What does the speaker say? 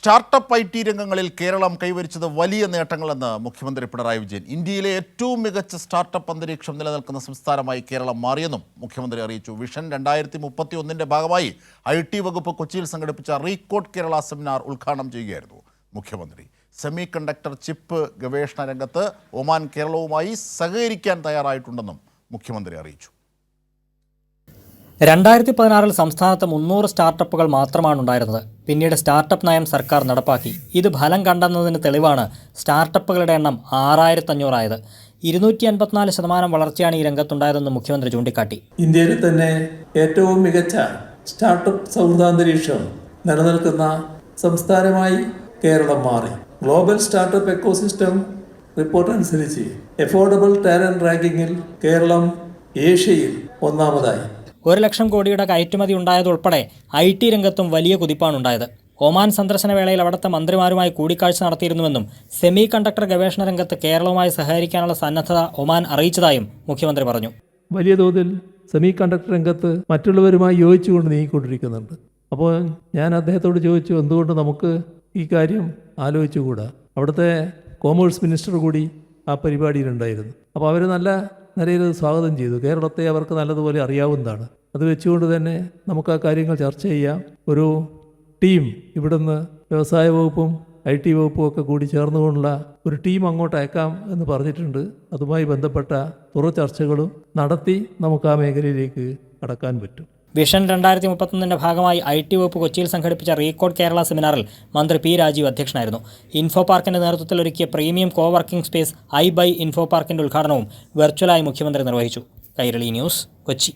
Startup I T രംഗങ്ങളിൽ കേരളം കൈവരിച്ചത് വലിയ നേട്ടങ്ങളെന്ന് മുഖ്യമന്ത്രി പിണറായി വിജയൻ. ഇന്ത്യയിലെ ഏറ്റവും മികച്ച സ്റ്റാർട്ടപ്പ് അന്തരീക്ഷം നിലനിൽക്കുന്ന സംസ്ഥാനമായി കേരളം മാറിയെന്നും മുഖ്യമന്ത്രി അറിയിച്ചു. വിഷൻ രണ്ടായിരത്തി മുപ്പത്തി ഒന്നിന്റെ ഭാഗമായി ഐ ടി വകുപ്പ് കൊച്ചിയിൽ സംഘടിപ്പിച്ച റീകോഡ് കേരള സെമിനാർ ഉദ്ഘാടനം ചെയ്യുകയായിരുന്നു മുഖ്യമന്ത്രി. സെമി കണ്ടക്ടർ ചിപ്പ് ഗവേഷണ രംഗത്ത് ഒമാൻ കേരളവുമായി സഹകരിക്കാൻ തയ്യാറായിട്ടുണ്ടെന്നും മുഖ്യമന്ത്രി അറിയിച്ചു. രണ്ടായിരത്തി പതിനാറിൽ സംസ്ഥാനത്ത് മുന്നൂറ് സ്റ്റാർട്ടപ്പുകൾ മാത്രമാണ് ഉണ്ടായിരുന്നത് പിന്നീട് സ്റ്റാർട്ടപ്പ് നയം സർക്കാർ നടപ്പാക്കി. ഇത് ഫലം കണ്ടെന്നതിന് തെളിവാണ് സ്റ്റാർട്ടപ്പുകളുടെ എണ്ണം ആറായിരത്തഞ്ഞൂറായത്. ഇരുന്നൂറ്റി അൻപത്തിനാല് ശതമാനം വളർച്ചയാണ് ഈ രംഗത്തുണ്ടായതെന്ന് മുഖ്യമന്ത്രി ചൂണ്ടിക്കാട്ടി. ഇന്ത്യയിൽ തന്നെ ഏറ്റവും മികച്ച സ്റ്റാർട്ടപ്പ് സൗഹൃദാന്തരീക്ഷം നിലനിൽക്കുന്ന സംസ്ഥാനമായി കേരളം മാറി. ഗ്ലോബൽ സ്റ്റാർട്ടപ്പ് എക്കോസിസ്റ്റം റിപ്പോർട്ട് അനുസരിച്ച് എഫോർഡബിൾ ടാലന്റ് റാങ്കിങ്ങിൽ കേരളം ഏഷ്യയിൽ ഒന്നാമതായി. ഒരു ലക്ഷം കോടിയുടെ കയറ്റുമതി ഉണ്ടായതുൾപ്പെടെ ഐ ടി രംഗത്തും വലിയ കുതിപ്പാണുണ്ടായത്. ഒമാൻ സന്ദർശന വേളയിൽ അവിടുത്തെ മന്ത്രിമാരുമായി കൂടിക്കാഴ്ച നടത്തിയിരുന്നുവെന്നും സെമി കണ്ടക്ടർ ഗവേഷണ രംഗത്ത് കേരളവുമായി സഹകരിക്കാനുള്ള സന്നദ്ധത ഒമാൻ അറിയിച്ചതായും മുഖ്യമന്ത്രി പറഞ്ഞു. വലിയ തോതിൽ സെമി കണ്ടക്ടർ രംഗത്ത് മറ്റുള്ളവരുമായി യോജിച്ചുകൊണ്ട് നീങ്ങിക്കൊണ്ടിരിക്കുന്നുണ്ട്. അപ്പോൾ ഞാൻ അദ്ദേഹത്തോട് ചോദിച്ചു എന്തുകൊണ്ട് നമുക്ക് ഈ കാര്യം ആലോചിച്ചുകൂടാ? അവിടുത്തെ കോമേഴ്സ് മിനിസ്റ്റർ കൂടി ആ പരിപാടിയിലുണ്ടായിരുന്നു. അപ്പോൾ അവർ നല്ല നിലയിൽ സ്വാഗതം ചെയ്തു. കേരളത്തെ അവർക്ക് നല്ലതുപോലെ അറിയാവുന്നതാണ്. അത് വെച്ചുകൊണ്ട് തന്നെ നമുക്ക് ആ കാര്യങ്ങൾ ചർച്ച ചെയ്യാം. ഒരു ടീം ഇവിടുന്ന് വ്യവസായ വകുപ്പും ഐ ടി വകുപ്പും ഒക്കെ കൂടി ചേർന്നുകൊണ്ടുള്ള ഒരു ടീം അങ്ങോട്ട് അയക്കാം എന്ന് പറഞ്ഞിട്ടുണ്ട്. അതുമായി ബന്ധപ്പെട്ട തുറ ചർച്ചകളും നടത്തി നമുക്ക് ആ മേഖലയിലേക്ക് കടക്കാൻ പറ്റും. വിഷൻ രണ്ടായിരത്തി മുപ്പത്തൊന്നിന്റെ ഭാഗമായി ഐ ടി വകുപ്പ് കൊച്ചിയിൽ സംഘടിപ്പിച്ച റീകോഡ് കേരള സെമിനാറിൽ മന്ത്രി പി രാജീവ് അധ്യക്ഷനായിരുന്നു. ഇൻഫോ പാർക്കിന്റെ നേതൃത്വത്തിൽ ഒരുക്കിയ premium co working space I by info പാർക്കിന്റെ ഉദ്ഘാടനവും വെർച്വലായി മുഖ്യമന്ത്രി നിർവഹിച്ചു. കൈരളി ന്യൂസ് കൊച്ചി.